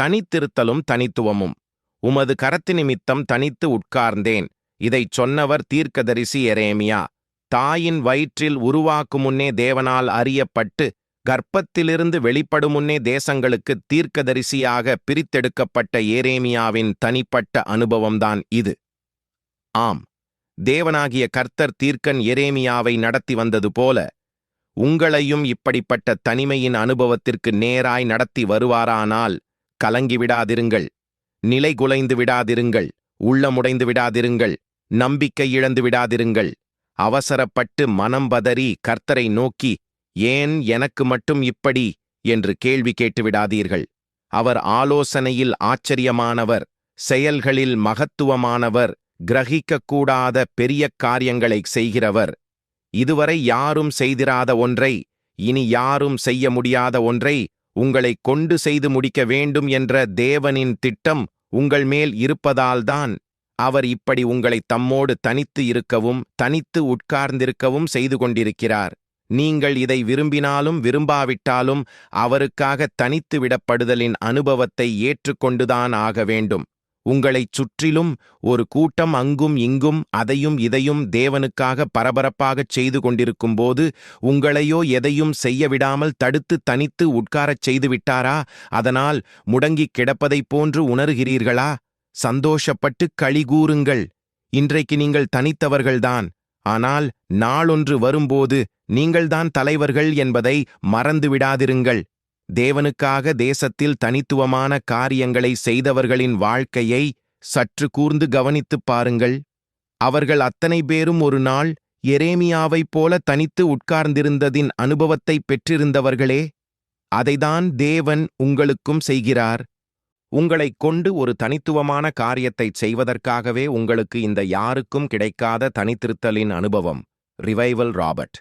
தனித்திருத்தலும் தனித்துவமும். உமது கரத்து நிமித்தம் தனித்து உட்கார்ந்தேன். இதைச் சொன்னவர் தீர்க்கதரிசி எரேமியா. தாயின் வயிற்றில் உருவாக்கும் முன்னே தேவனால் அறியப்பட்டு கர்ப்பத்திலிருந்து வெளிப்படும் முன்னே தேசங்களுக்கு தீர்க்கதரிசியாக பிரித்தெடுக்கப்பட்ட ஏரேமியாவின் தனிப்பட்ட அனுபவம்தான் இது. ஆம் தேவனாகிய கர்த்தர் தீர்க்கன் எரேமியாவை நடத்தி வந்தது போல உங்களையும் இப்படிப்பட்ட தனிமையின் அனுபவத்திற்கு நேராய் நடத்தி வருவாரானால் கலங்கிவிடாதிருங்கள் நிலை குலைந்து விடாதிருங்கள். உள்ளமுடைந்து விடாதிருங்கள். நம்பிக்கை இழந்து விடாதிருங்கள். அவசரப்பட்டு மனம் பதறி கர்த்தரை நோக்கி ஏன் எனக்கு மட்டும் இப்படி? என்று கேள்வி கேட்டு விடாதீர்கள். அவர் ஆலோசனையில் ஆச்சரியமானவர் செயல்களில் மகத்துவமானவர் கிரகிக்கக்கூடாத பெரிய காரியங்களைச் செய்கிறவர். இதுவரை யாரும் செய்திராத ஒன்றை இனி யாரும் செய்ய முடியாத ஒன்றை உங்களை கொண்டு செய்து முடிக்க வேண்டும் என்ற தேவனின் திட்டம் உங்கள் மேல் இருப்பதால்தான் அவர் இப்படி உங்களை தம்மோடு தனித்து இருக்கவும் தனித்து உட்கார்ந்திருக்கவும் செய்து கொண்டிருக்கிறார். நீங்கள் இதை விரும்பினாலும் விரும்பாவிட்டாலும் அவருக்காக தனித்து விடப்படுதலின் அனுபவத்தை ஏற்றுக்கொண்டுதான் ஆக வேண்டும். உங்களைச் சுற்றிலும் ஒரு கூட்டம் அங்கும் இங்கும் அதையும் இதையும் தேவனுக்காக பரபரப்பாகச் செய்து கொண்டிருக்கும்போது உங்களையோ எதையும் செய்யவிடாமல் தடுத்து தனித்து உட்காரச் செய்துவிட்டாரா? அதனால் முடங்கிக் கிடப்பதைப் போன்று உணர்கிறீர்களா? சந்தோஷப்பட்டு கழிகூறுங்கள் இன்றைக்கு நீங்கள் தனித்தவர்கள்தான். ஆனால் நாளொன்று வரும்போது நீங்கள்தான் தலைவர்கள் என்பதை மறந்துவிடாதிருங்கள். தேவனுக்காக தேசத்தில் தனித்துவமான காரியங்களை செய்தவர்களின் வாழ்க்கையை சற்று கூர்ந்து கவனித்துப் பாருங்கள். அவர்கள் அத்தனை பேரும் ஒரு நாள் எரேமியாவைப் போல தனித்து உட்கார்ந்திருந்ததின் அனுபவத்தை பெற்றிருந்தவர்களே அதைதான் தேவன் உங்களுக்கும் செய்கிறார். உங்களைக் கொண்டு ஒரு தனித்துவமான காரியத்தைச் செய்வதற்காகவே உங்களுக்கு இந்த யாருக்கும் கிடைக்காத தனித்திருத்தலின் அனுபவம். Revival Robert